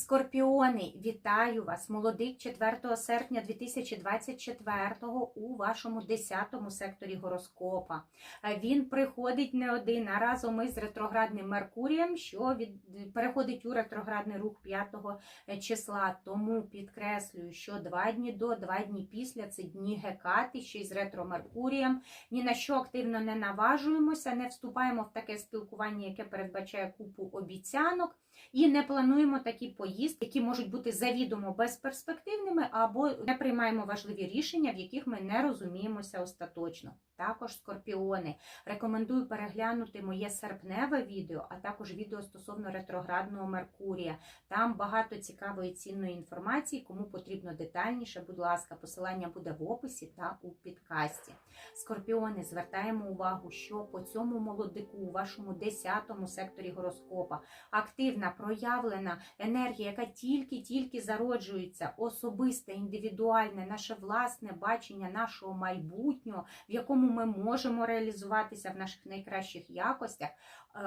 Скорпіони, вітаю вас! Молодик 4 серпня 2024 у вашому 10 секторі гороскопа. Е, Він приходить не один, а разом із ретроградним Меркурієм, що від... переходить у ретроградний рух 5 числа. Тому підкреслюю, що два дні до, два дні після це дні Гекати, ще й з ретро Меркурієм. Ні на що активно не наважуємося, не вступаємо в таке спілкування, яке передбачає купу обіцянок. І не плануємо такі поїздки, які можуть бути завідомо безперспективними, або не приймаємо важливі рішення, в яких ми не розуміємося остаточно. Також скорпіони. Рекомендую переглянути моє серпневе відео, а також відео стосовно ретроградного Меркурія. Там багато цікавої цінної інформації. Кому потрібно детальніше, будь ласка, посилання буде в описі та у підкасті. Скорпіони, звертаємо увагу, що по цьому молодику у вашому 10 секторі гороскопа активна проявлена енергія, яка тільки-тільки зароджується, особисте, індивідуальне, наше власне бачення нашого майбутнього, в якому ми можемо реалізуватися в наших найкращих якостях, е,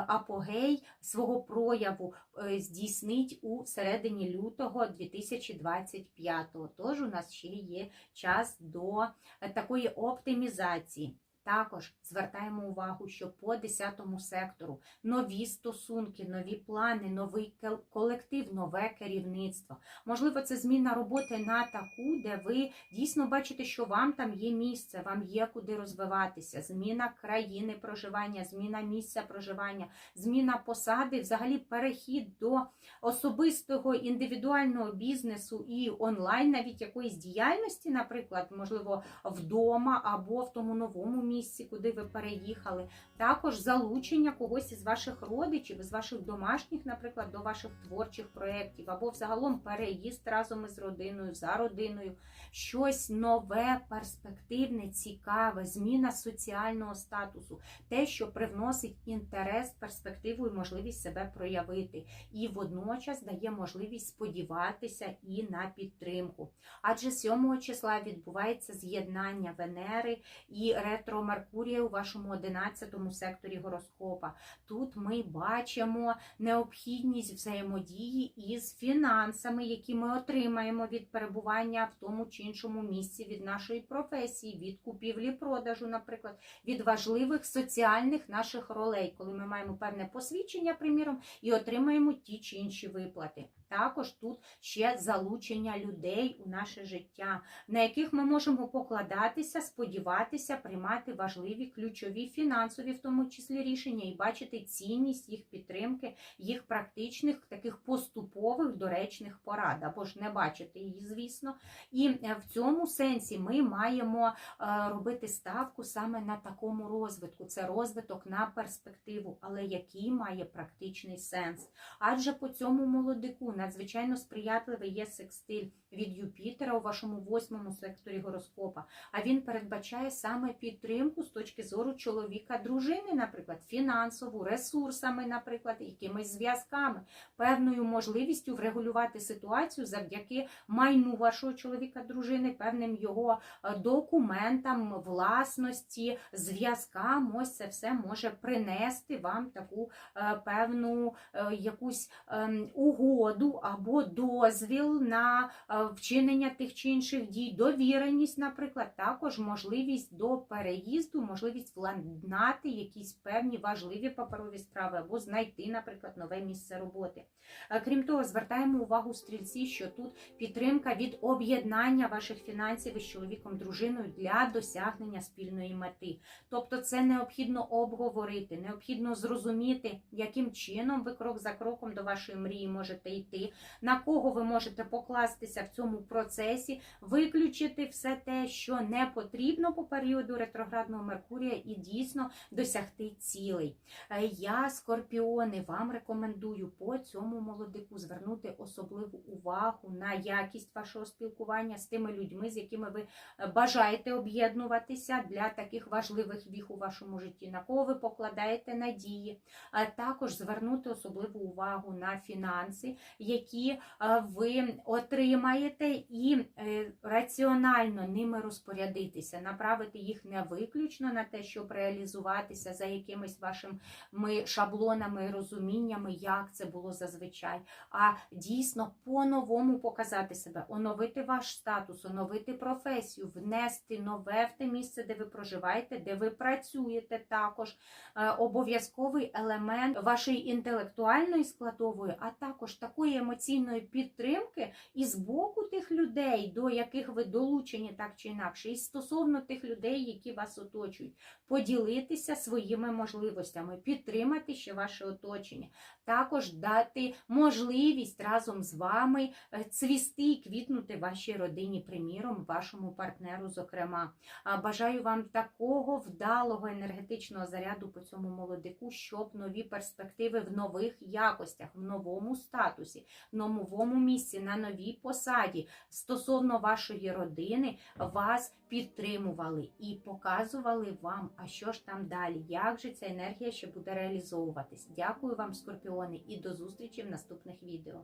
апогей свого прояву е, здійснить у середині лютого 2025. Тож у нас ще є час до е, такої оптимізації. Також звертаємо увагу, що по 10 сектору нові стосунки, нові плани, новий колектив, нове керівництво. Можливо, це зміна роботи на таку, де ви дійсно бачите, що вам там є місце, вам є куди розвиватися. Зміна країни проживання, зміна місця проживання, зміна посади, взагалі перехід до особистого індивідуального бізнесу і онлайн, навіть якоїсь діяльності, наприклад, можливо, вдома або в тому новому місці, куди ви переїхали. Також залучення когось із ваших родичів, із ваших домашніх, наприклад, до ваших творчих проєктів, або взагалом переїзд разом із родиною, за родиною, щось нове, перспективне, цікаве, зміна соціального статусу, те, що привносить інтерес, перспективу і можливість себе проявити, і водночас дає можливість сподіватися і на підтримку. Адже 7 числа відбувається з'єднання Венери і ретро Меркурія у вашому 11 секторі гороскопа. Тут ми бачимо необхідність взаємодії із фінансами, які ми отримаємо від перебування в тому чи іншому місці від нашої професії, від купівлі-продажу, наприклад, від важливих соціальних наших ролей, коли ми маємо певне посвідчення, приміром, і отримаємо ті чи інші виплати. Також тут ще залучення людей у наше життя, на яких ми можемо покладатися, сподіватися, приймати важливі ключові фінансові, в тому числі рішення, і бачити цінність їх підтримки, їх практичних таких поступових доречних порад, або ж не бачити її, звісно. І е, в цьому сенсі ми маємо е, робити ставку саме на такому розвитку. Це розвиток на перспективу, але який має практичний сенс. Адже по цьому молодику надзвичайно сприятливий є секстиль від Юпітера у вашому восьмому секторі гороскопа. А він передбачає саме підтримку з точки зору чоловіка, дружини, наприклад, фінансову, ресурсами, наприклад, якимись зв'язками, певною можливістю врегулювати ситуацію завдяки майну вашого чоловіка, дружини, певним його е, документам, власності, зв'язкам. Ось це все може принести вам таку е, певну е, якусь ем, або дозвіл на е, вчинення тих чи інших дій, довіреність, наприклад, також можливість до переїзду, можливість владнати якісь певні важливі паперові справи або знайти, наприклад, нове місце роботи. Е, Крім того, звертаємо увагу стрільці, що тут підтримка від об'єднання ваших фінансів із чоловіком, дружиною для досягнення спільної мети. Тобто, це необхідно обговорити, необхідно зрозуміти, яким чином ви крок за кроком до вашої мрії можете йти, на кого ви можете покластися в цьому процесі, виключити все те, що не потрібно по періоду ретроградного Меркурія, і дійсно досягти цілей. Е, Я, скорпіони, вам рекомендую по цьому молодику звернути особливу увагу на якість вашого спілкування з тими людьми, з якими ви е, бажаєте об'єднуватися для таких важливих віх у вашому житті, на кого ви покладаєте надії, а також звернути особливу увагу на фінанси, які е, ви отримаєте, і е, раціонально ними розпорядитися, направити їх не виключно на те, щоб реалізуватися за якимись вашими шаблонами розуміннями, як це було зазвичай, а дійсно по-новому показати себе, оновити ваш статус, оновити професію, внести нове в те місце, де ви проживаєте, де ви працюєте також. Е, Обов'язковий елемент вашої інтелектуальної складової, а також такої емоційної підтримки і з боку тих людей, до яких ви долучені так чи інакше, і стосовно тих людей, які вас оточують, поділитися своїми можливостями, підтримати ще ваше оточення, також дати можливість разом з вами е, цвісти і квітнути вашій родині, приміром, вашому партнеру, зокрема. Бажаю вам такого вдалого енергетичного заряду по цьому молодику, щоб нові перспективи в нових якостях, в новому статусі, в новому місці, на новій посаді стосовно вашої родини вас підтримували і показували вам, а що ж там далі, як же ця енергія ще буде реалізовуватись. Дякую вам, скорпіони, і до зустрічі в наступних відео.